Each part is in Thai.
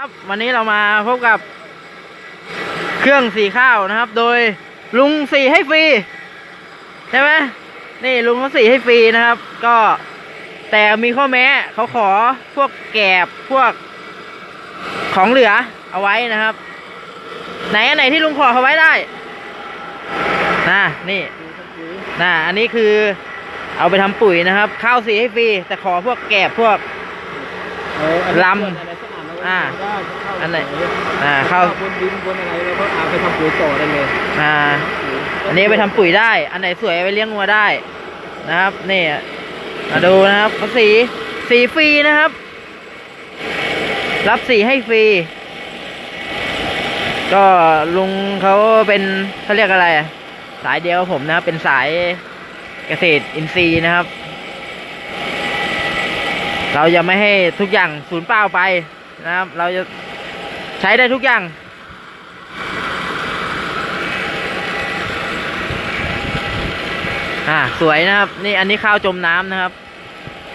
ครับวันนี้เรามาพบกับเครื่องสีข้าวนะครับ โดยลุงสีให้ฟรีใช่ไหมนี่ลุงเขาสีให้ฟรีนะครับ ก็แต่มีข้อแม้เขาขอพวกแกบพวกของเหลือเอาไว้นะครับ ไหนอันไหนที่ลุงขอเขาไว้ได้นะนี่นะอันนี้คือเอาไปทำปุ๋ยนะครับ ข้าวสีให้ฟรีแต่ขอพวกแกบพวกลำ อ่าอันไหน อ่าข้าวบนดินบนอะไรเราก็เอาไปทำปุ๋ยต่อได้เลยอ่า อันนี้ไปทำปุ๋ยได้ อันไหนสวยเอาไปเลี้ยงงัวได้นะครับนี่มาดูนะครับสีสีฟรีนะครับ รับสีให้ฟรี ก็ลุงเขาเป็นเขาเรียกอะไรอะสายเดียวกับผมนะครับ เป็นสายเกษตรอินทรีย์นะครับ เราจะไม่ให้ทุกอย่างสูญเปล่าไป นะครับ เราจะใช้ได้ทุกอย่าง อ่า สวยนะครับ นี่อันนี้ข้าวจมน้ำนะครับ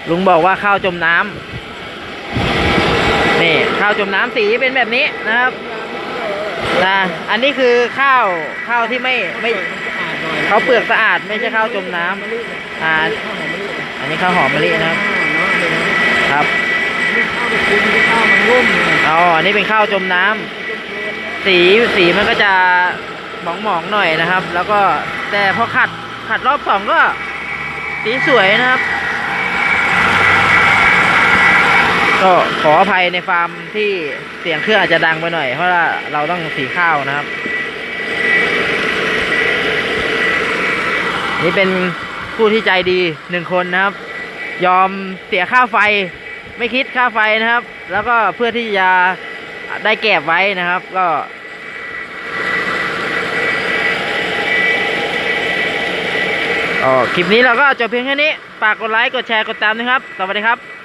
ลุงบอกว่าข้าวจมน้ำนี่ข้าวจมน้ำสีเป็นแบบนี้นะครับนะอันนี้คือข้าวข้าวที่ไม่ไม่เขาเปลือกสะอาดไม่ใช่ข้าวจมน้ำอ่าอันนี้ข้าวหอมมะลินะครับเนาะเดี๋ยวนะครับ อ๋ออันนี้เป็นข้าวจมน้ำสีสีมันก็จะหมองๆหน่อยนะครับ แล้วก็แต่พอขัดขัดรอบสองก็สีสวยนะครับ ก็ขออภัยในฟาร์มที่เสียงเครื่องอาจจะดังไปหน่อย เพราะว่าเราต้องสีข้าวนะครับ นี่เป็นผู้ที่ใจดีหนึ่งคนนะครับ ยอมเสียค่าไฟ ไม่คิดค่าไฟนะครับ แล้วก็เพื่อที่จะได้เก็บไว้นะครับก็อ๋อคลิปนี้เราก็จบเพียงแค่นี้ฝากกดไลค์กดแชร์กดตามนะครับ สวัสดีครับ